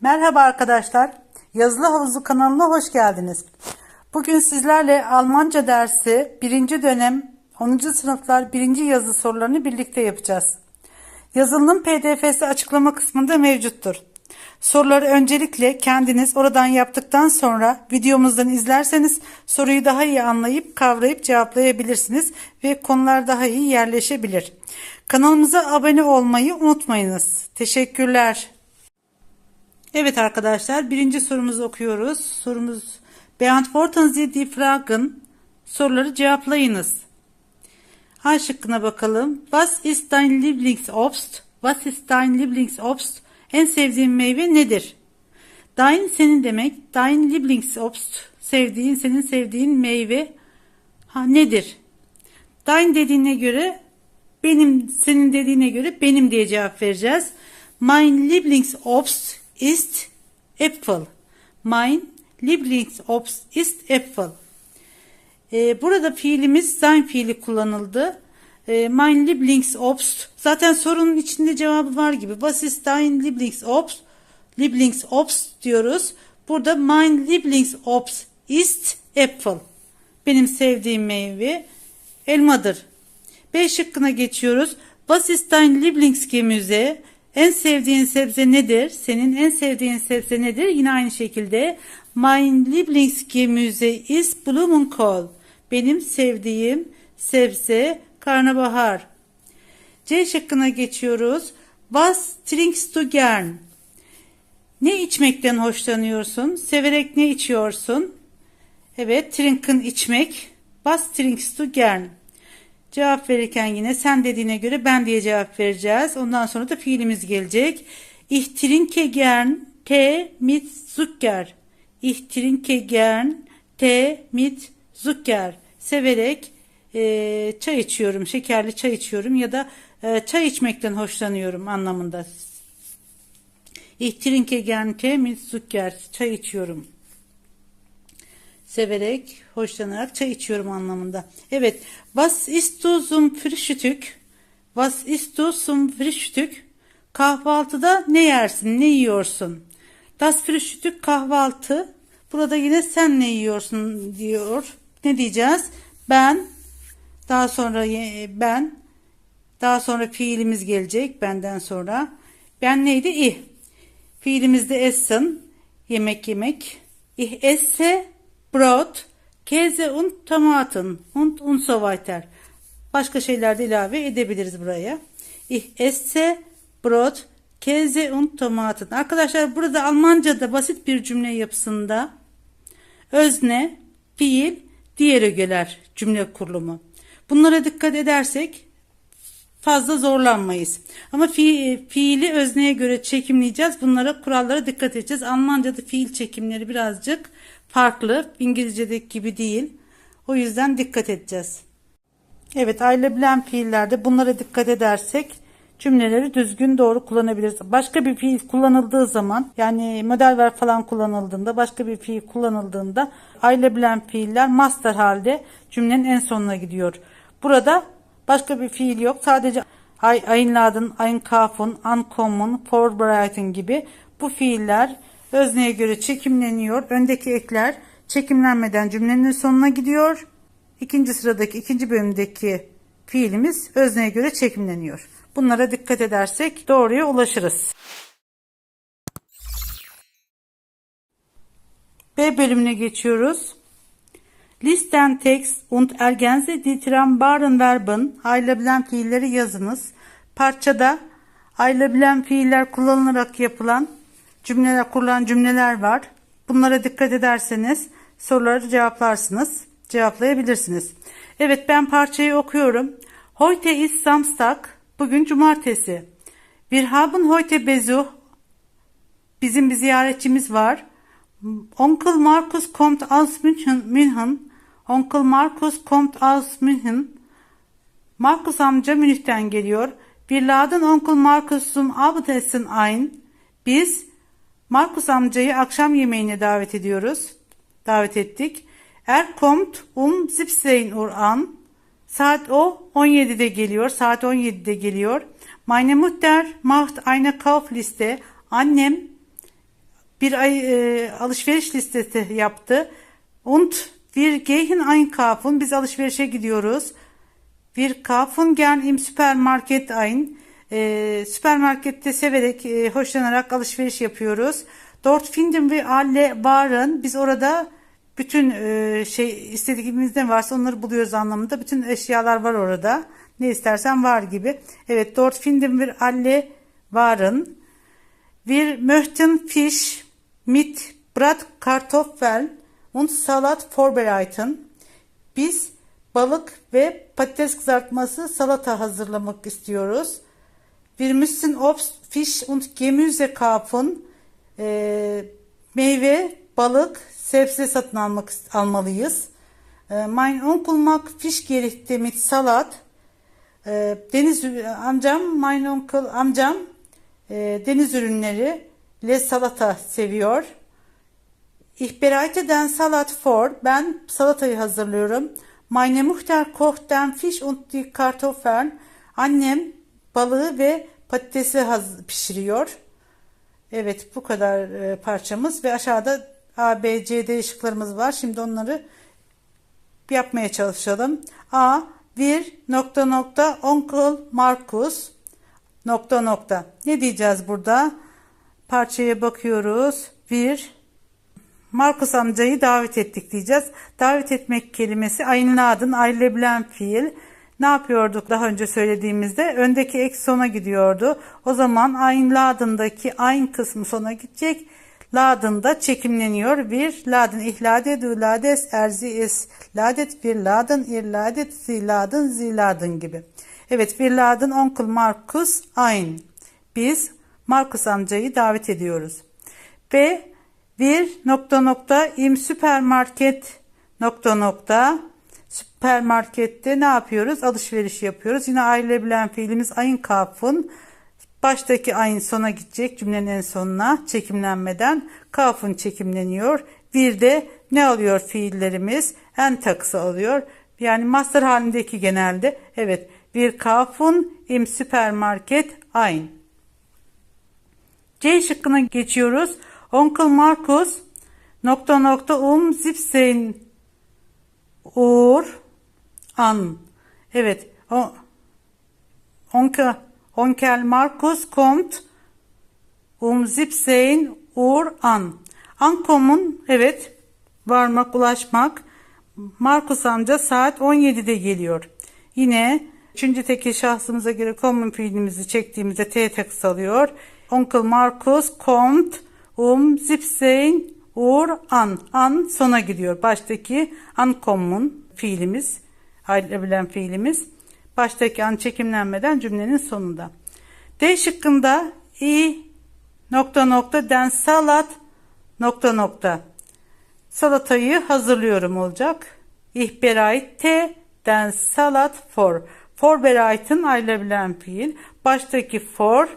Merhaba arkadaşlar. Yazılı Havuzu kanalına hoş geldiniz. Bugün sizlerle Almanca dersi 1. dönem 10. sınıflar 1. yazı sorularını birlikte yapacağız. Yazılının pdf'si açıklama kısmında mevcuttur. Soruları öncelikle kendiniz oradan yaptıktan sonra videomuzdan izlerseniz soruyu daha iyi anlayıp kavrayıp cevaplayabilirsiniz ve konular daha iyi yerleşebilir. Kanalımıza abone olmayı unutmayınız. Teşekkürler. Evet arkadaşlar birinci sorumuzu okuyoruz. Sorumuz Beantworten Sie die Fragen soruları cevaplayınız. A şıkkına bakalım. Was ist dein Lieblingsobst? Was ist dein Lieblingsobst? En sevdiğin meyve nedir? Dein senin demek. Dein Lieblingsobst sevdiğin senin sevdiğin meyve ha nedir? Dein dediğine göre benim senin dediğine göre benim diye cevap vereceğiz. Mein Lieblingsobst ist Apfel. Mein Lieblingsobst ist Apfel. Ee, burada fiilimiz sein fiili kullanıldı. Ee, mein Lieblingsobst. Zaten sorunun içinde cevabı var gibi. Was ist dein Lieblingsobst? Lieblingsobst diyoruz. Burada mein Lieblingsobst ist Apfel. Benim sevdiğim meyve elmadır. B şıkkına geçiyoruz. Was ist dein Lieblingsgemüse? En sevdiğin sebze nedir? Senin en sevdiğin sebze nedir? Yine aynı şekilde Mein Lieblingsgemüse ist Blumenkohl. Benim sevdiğim sebze karnabahar. C şıkkına geçiyoruz. Was trinkst du gern? Ne içmekten hoşlanıyorsun? Severek ne içiyorsun? Evet, trinken içmek. Was trinkst du gern? Cevap verirken yine sen dediğine göre ben diye cevap vereceğiz. Ondan sonra da fiilimiz gelecek. Ich trinke gern Tee mit Zucker. Ich trinke gern Tee mit Zucker. Severek e, çay içiyorum, şekerli çay içiyorum ya da e, çay içmekten hoşlanıyorum anlamında. Ich trinke gern Tee mit Zucker. Çay içiyorum severek, hoşlanarak çay içiyorum anlamında. Evet. Was isst du zum Frühstück? Was isst du zum Frühstück? Kahvaltıda ne yersin, ne yiyorsun? Das Frühstück kahvaltı. Burada yine sen ne yiyorsun diyor. Ne diyeceğiz? Ben, daha sonra ben, daha sonra fiilimiz gelecek benden sonra. Ben neydi? İh. Fiilimizde essen, yemek yemek. Ich esse Brot, Käse und Tomaten und und so weiter. Başka şeyler de ilave edebiliriz buraya. Ich esse Brot, Käse und Tomaten. Arkadaşlar burada Almanca'da basit bir cümle yapısında özne, fiil, diğer ögeler cümle kurulumu. Bunlara dikkat edersek fazla zorlanmayız. Ama fi, fiili özneye göre çekimleyeceğiz. Bunlara kurallara dikkat edeceğiz. Almanca'da fiil çekimleri birazcık farklı. İngilizce'deki gibi değil. O yüzden dikkat edeceğiz. Evet ayrılabilen fiillerde bunlara dikkat edersek cümleleri düzgün doğru kullanabiliriz. Başka bir fiil kullanıldığı zaman yani model ver falan kullanıldığında başka bir fiil kullanıldığında ayrılabilen fiiller master halde cümlenin en sonuna gidiyor. Burada başka bir fiil yok. Sadece ay, einladen, einkaufen, ankommen, vorbereiten gibi bu fiiller özneye göre çekimleniyor. Öndeki ekler çekimlenmeden cümlenin sonuna gidiyor. İkinci sıradaki ikinci bölümdeki fiilimiz özneye göre çekimleniyor. Bunlara dikkat edersek doğruya ulaşırız. B bölümüne geçiyoruz. Listen Text und ergänze die trennbaren Verben ayrılabilen fiilleri yazınız. Parçada ayrılabilen fiiller kullanılarak yapılan cümleler kurulan cümleler var. Bunlara dikkat ederseniz soruları cevaplarsınız. Cevaplayabilirsiniz. Evet ben parçayı okuyorum. Heute ist Samstag. Bugün cumartesi. Wir haben heute Besuch. Bizim bir ziyaretçimiz var. Onkel Markus kommt aus München. München. Onkel Markus kommt aus München. Markus amca Münih'ten geliyor. Wir laden Onkel Markus zum Abendessen ein. Biz Markus amcayı akşam yemeğine davet ediyoruz. Davet ettik. Er kommt um 17 Uhr an. Saat o 17'de geliyor. Saat 17'de geliyor. Meine Mutter macht eine Kaufliste. Annem bir ay e, alışveriş listesi yaptı. Und wir gehen einkaufen. Biz alışverişe gidiyoruz. Wir kaufen gern im Supermarket ein. E, süpermarkette severek, e, hoşlanarak alışveriş yapıyoruz. Dort finden wir alle Waren. Biz orada bütün e, şey istediğimiz ne varsa onları buluyoruz anlamında. Bütün eşyalar var orada. Ne istersen var gibi. Evet, dort finden wir alle Waren. Wir möchten Fisch mit Bratkartoffel und Salat vorbereiten. Biz balık ve patates kızartması salata hazırlamak istiyoruz. Wir müssen Obst, Fisch und Gemüse kaufen. Ee, meyve, balık, sebze satın almak almalıyız. Ee, mein Onkel mag Fischgerichte mit Salat. Ee, deniz amcam, mein Onkel amcam e, deniz ürünleri le salata seviyor. Ich bereite den Salat vor. Ben salatayı hazırlıyorum. Meine Mutter kocht den Fisch und die Kartoffeln. Annem balığı ve patatesi pişiriyor. Evet bu kadar e, parçamız ve aşağıda A, B, C, D ışıklarımız var. Şimdi onları yapmaya çalışalım. A, bir nokta nokta Onkel Markus nokta nokta. Ne diyeceğiz burada? Parçaya bakıyoruz. Bir Markus amcayı davet ettik diyeceğiz. Davet etmek kelimesi einladen, ayrılabilen fiil. Ne yapıyorduk daha önce söylediğimizde? Öndeki ek sona gidiyordu. O zaman einladen'daki ein kısmı sona gidecek. Laden da çekimleniyor. Bir laden ihlade du lades erzi es ladet bir laden ir ladet zi laden zi laden gibi. Evet bir laden onkel Markus ein. Biz Markus amcayı davet ediyoruz. B bir nokta nokta im süpermarket nokta nokta süpermarkette ne yapıyoruz? Alışveriş yapıyoruz. Yine ayrılabilen fiilimiz ayın kafın. Baştaki ayın sona gidecek cümlenin en sonuna çekimlenmeden kafın çekimleniyor. Bir de ne alıyor fiillerimiz? En takısı alıyor. Yani master halindeki genelde. Evet. Bir kafun im süpermarket ein. C şıkkına geçiyoruz. Onkel Markus nokta nokta um 17 Uhr an. Evet. O, onkel, Markus kommt um 17 Uhr an. Ankom'un evet varmak, ulaşmak. Markus amca saat 17'de geliyor. Yine üçüncü tekil şahsımıza göre common fiilimizi çektiğimizde T takısı alıyor. Onkel Markus kommt um 17 Uhr an. An sona gidiyor. Baştaki uncommon fiilimiz, ayrılabilen fiilimiz. Baştaki an çekimlenmeden cümlenin sonunda. D şıkkında i nokta nokta den salat nokta nokta. Salatayı hazırlıyorum olacak. Ich bereite den Salat for. Vorbereiten ayrılabilen fiil. Baştaki for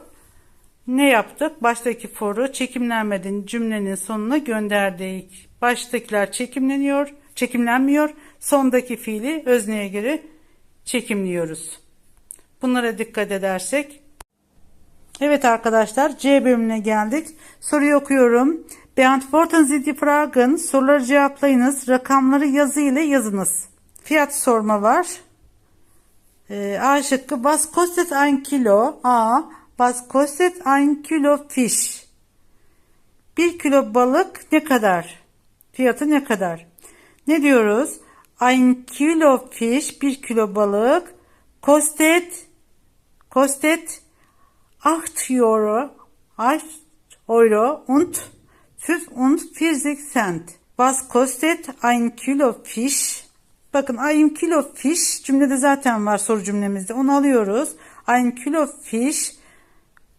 ne yaptık? Baştaki for'u çekimlenmeden cümlenin sonuna gönderdik. Baştakiler çekimleniyor, çekimlenmiyor. Sondaki fiili özneye göre çekimliyoruz. Bunlara dikkat edersek. Evet arkadaşlar C bölümüne geldik. Soruyu okuyorum. Beantworten Sie die Fragen. Soruları cevaplayınız. Rakamları yazı ile yazınız. Fiyat sorma var. Ee, A şıkkı. Was kostet ein Kilo? A. Was kostet ein Kilo Fisch? Bir kilo balık ne kadar? Fiyatı ne kadar? Ne diyoruz? Ein Kilo Fisch, bir kilo balık. Kostet, kostet 8 Euro, 8 Euro und 45 Cent. Was kostet ein Kilo Fisch? Bakın ein Kilo Fisch cümlede zaten var soru cümlemizde. Onu alıyoruz. Ein Kilo Fisch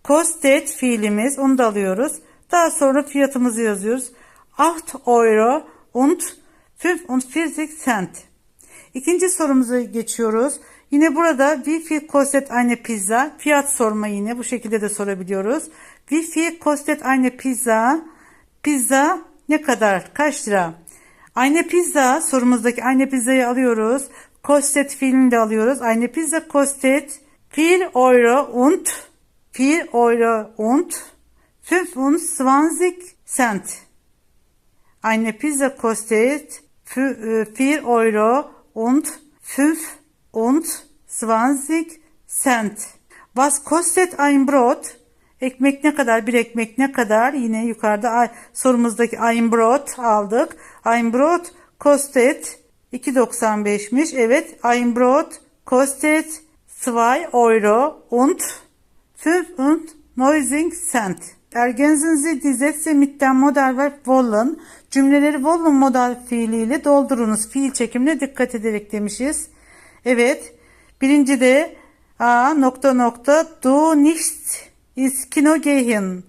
kostet fiilimiz onu da alıyoruz. Daha sonra fiyatımızı yazıyoruz. 8 Euro und 45 Cent. İkinci sorumuza geçiyoruz. Yine burada viel kostet eine pizza? Fiyat sorma yine bu şekilde de sorabiliyoruz. Viel kostet eine pizza? Pizza ne kadar? Kaç lira? Eine pizza sorumuzdaki eine pizzayı alıyoruz. Kostet fiilini de alıyoruz. Eine pizza kostet 4 Euro und 4 Euro und 25 Cent. Eine Pizza kostet fü- e, 4 Euro und 5 und 20 Cent. Was kostet ein Brot? Ekmek ne kadar? Bir ekmek ne kadar? Yine yukarıda sorumuzdaki ein Brot aldık. Ein Brot kostet 2.95'miş. Evet, ein Brot kostet 2 Euro und 95 Cent. Ergänzen Sie die Sätze mit dem Modalverb wollen. Cümleleri wollen modal fiiliyle doldurunuz. Fiil çekimine dikkat ederek demişiz. Evet. Birinci de A nokta nokta du nicht ins Kino gehen.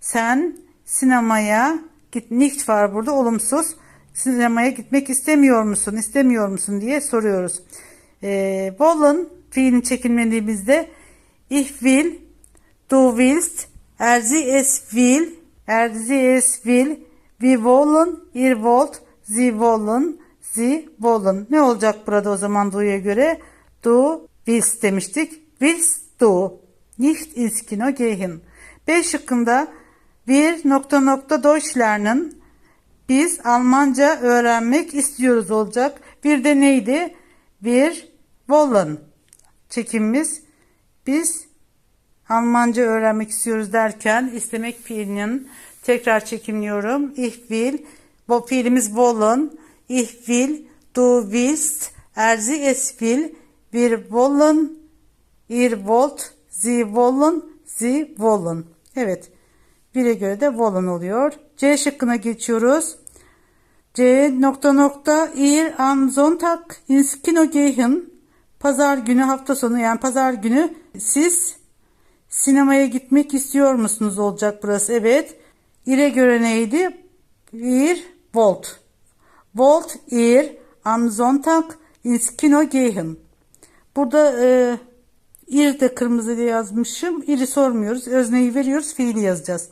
Sen sinemaya git nicht var burada olumsuz. Sinemaya gitmek istemiyor musun? İstemiyor musun diye soruyoruz. Ee, wollen fiilin çekilmeliğimizde ich will Du willst, er sie es will, er sie es will, wir wollen, ihr wollt, sie wollen, sie wollen. Ne olacak burada o zaman du'ya göre? Du willst demiştik. Willst du nicht ins Kino gehen? B şıkkında bir nokta nokta Deutsch lernen. Biz Almanca öğrenmek istiyoruz olacak. Bir de neydi? Bir wollen. Çekimimiz. Biz Almanca öğrenmek istiyoruz derken istemek fiilinin tekrar çekimliyorum. Ich will, bu fiilimiz wollen. Ich will, du willst, er sie es will, wir wollen, ihr wollt, sie wollen, sie wollen. Evet. Bire göre de wollen oluyor. C şıkkına geçiyoruz. C nokta nokta ihr am Sonntag ins Kino gehen. Pazar günü hafta sonu yani pazar günü siz Sinemaya gitmek istiyor musunuz olacak burası. Evet. İre göre neydi? Bir volt. Volt ir am Sonntag ins Kino gehen. Burada e, ir de kırmızı diye yazmışım. İri sormuyoruz. Özneyi veriyoruz. Fiili yazacağız.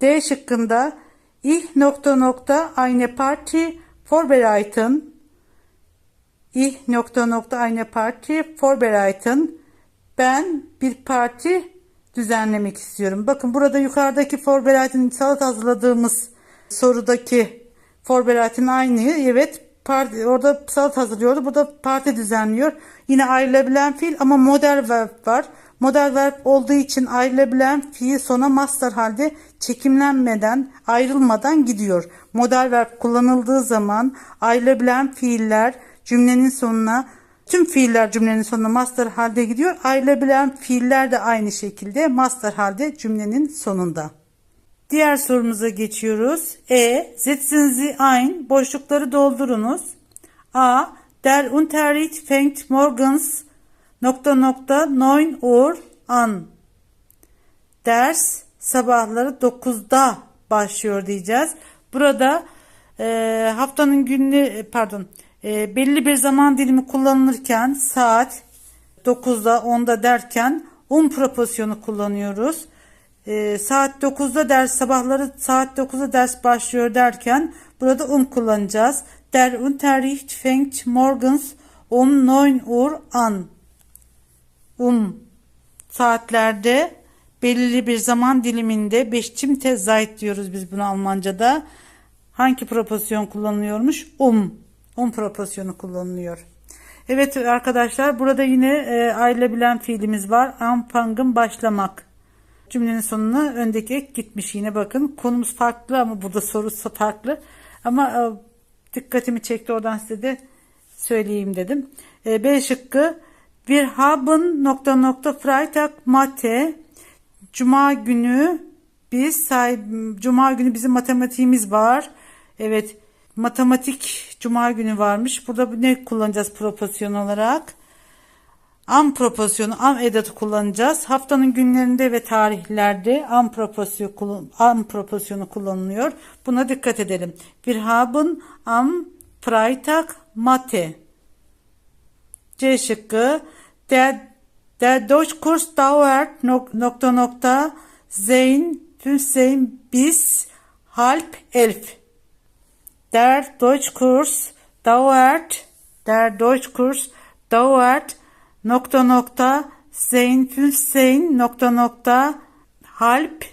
D şıkkında ich nokta nokta eine Party vorbereiten. Ich nokta nokta eine Party vorbereiten. Ben bir parti düzenlemek istiyorum. Bakın burada yukarıdaki Forbereit'in salat hazırladığımız sorudaki Forbereit'in aynı. Evet parti, orada salat hazırlıyordu. Burada parti düzenliyor. Yine ayrılabilen fiil ama model verb var. Model verb olduğu için ayrılabilen fiil sona master halde çekimlenmeden, ayrılmadan gidiyor. Model verb kullanıldığı zaman ayrılabilen fiiller cümlenin sonuna Tüm fiiller cümlenin sonuna master halde gidiyor. Ayrılabilen fiiller de aynı şekilde master halde cümlenin sonunda. Diğer sorumuza geçiyoruz. E. Setzen Sie ein. Boşlukları doldurunuz. A. Der Unterricht fängt morgens nokta nokta 9 Uhr an. Ders sabahları 9'da başlıyor diyeceğiz. Burada e, haftanın günü pardon e, belli bir zaman dilimi kullanılırken saat 9'da 10'da derken um proporsiyonu kullanıyoruz. E, saat 9'da ders sabahları saat 9'da ders başlıyor derken burada um kullanacağız. Der Unterricht fängt morgens um 9 Uhr an. Um saatlerde belirli bir zaman diliminde beşçimte zayt diyoruz biz bunu Almanca'da. Hangi proporsiyon kullanılıyormuş? Um. Um proporsiyonu kullanılıyor. Evet arkadaşlar burada yine e, ayrılabilen fiilimiz var. Anfangın başlamak. Cümlenin sonuna öndeki ek gitmiş yine bakın. Konumuz farklı ama burada sorusu farklı. Ama e, dikkatimi çekti oradan size de söyleyeyim dedim. E, B şıkkı bir haben nokta nokta Freitag Mate Cuma günü biz sahip, Cuma günü bizim matematiğimiz var. Evet matematik Cuma günü varmış. Burada ne kullanacağız proporsiyon olarak? Am proporsiyonu, am edatı kullanacağız. Haftanın günlerinde ve tarihlerde am proporsiyonu, am proporsiyonu kullanılıyor. Buna dikkat edelim. Wir haben am Freitag Mathe. C şıkkı. Der, der Deutschkurs dauert nokta nokta zeyn 15 bis halb elf. Der Deutschkurs dauert, der Deutschkurs dauert nokta nokta zeyn 15 nokta nokta halb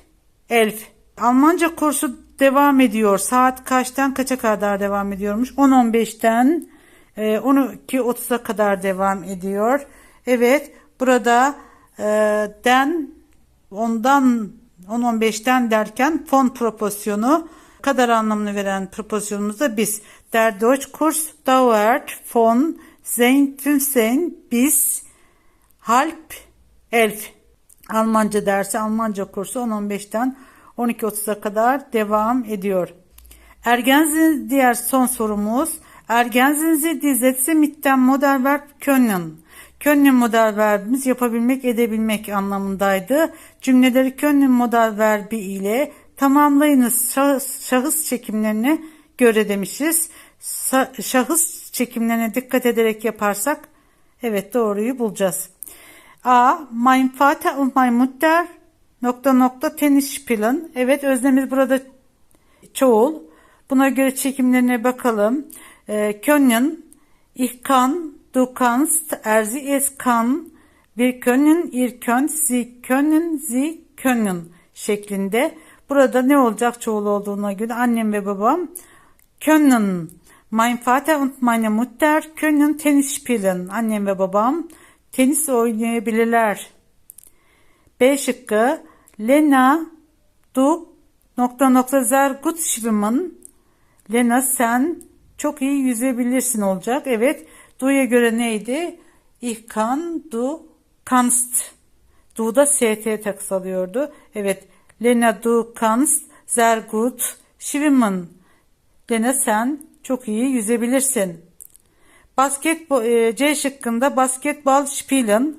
elf. Almanca kursu devam ediyor. Saat kaçtan kaça kadar devam ediyormuş? 10.15'ten e, 12.30'a kadar devam ediyor. Evet burada e, den ondan 10-15'ten derken fon proporsiyonu kadar anlamını veren proporsiyonumuzda biz. Der Deutschkurs dauert von 15 bis halb elf. Almanca dersi, Almanca kursu 10-15'ten 12.30'a kadar devam ediyor. Ergensin diğer son sorumuz. Ergensin Sie die Sätze mit dem Modellverb können. Können model verbimiz yapabilmek, edebilmek anlamındaydı. Cümleleri können model verbi ile tamamlayınız şahıs, çekimlerine göre demişiz. Şahıs çekimlerine dikkat ederek yaparsak evet doğruyu bulacağız. A. Mein Vater und mein Mutter nokta nokta tenis spielen. Evet öznemiz burada çoğul. Buna göre çekimlerine bakalım. E, können, ich kann, du kannst, er sie es kann, wir können, ihr könnt, sie können, sie können şeklinde. Burada ne olacak çoğul olduğuna göre annem ve babam können. Mein Vater und meine Mutter können Tennis spielen. Annem ve babam tenis oynayabilirler. B şıkkı Lena du nokta nokta sehr gut schwimmen. Lena sen çok iyi yüzebilirsin olacak. Evet. Du'ya göre neydi? Ich kann, du kannst. Du'da ST takısı alıyordu. Evet. Lena du kannst sehr gut schwimmen. Lena sen çok iyi yüzebilirsin. Basketbol e, C şıkkında basketbol spielen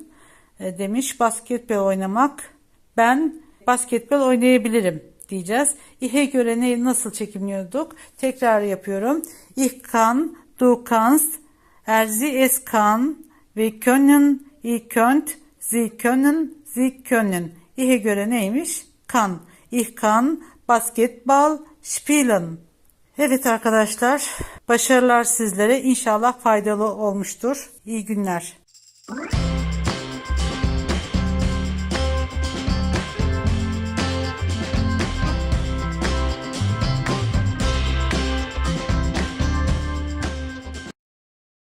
e, demiş. Basketbol oynamak. Ben basketbol oynayabilirim diyeceğiz. İhe göre ne nasıl çekimliyorduk? Tekrar yapıyorum. Ich kann, du kannst, er sie es kann, wir können, ihr könnt, sie können, sie können. İhe göre neymiş? Kan. Ich kann spielen. Evet arkadaşlar, başarılar sizlere. İnşallah faydalı olmuştur. İyi günler.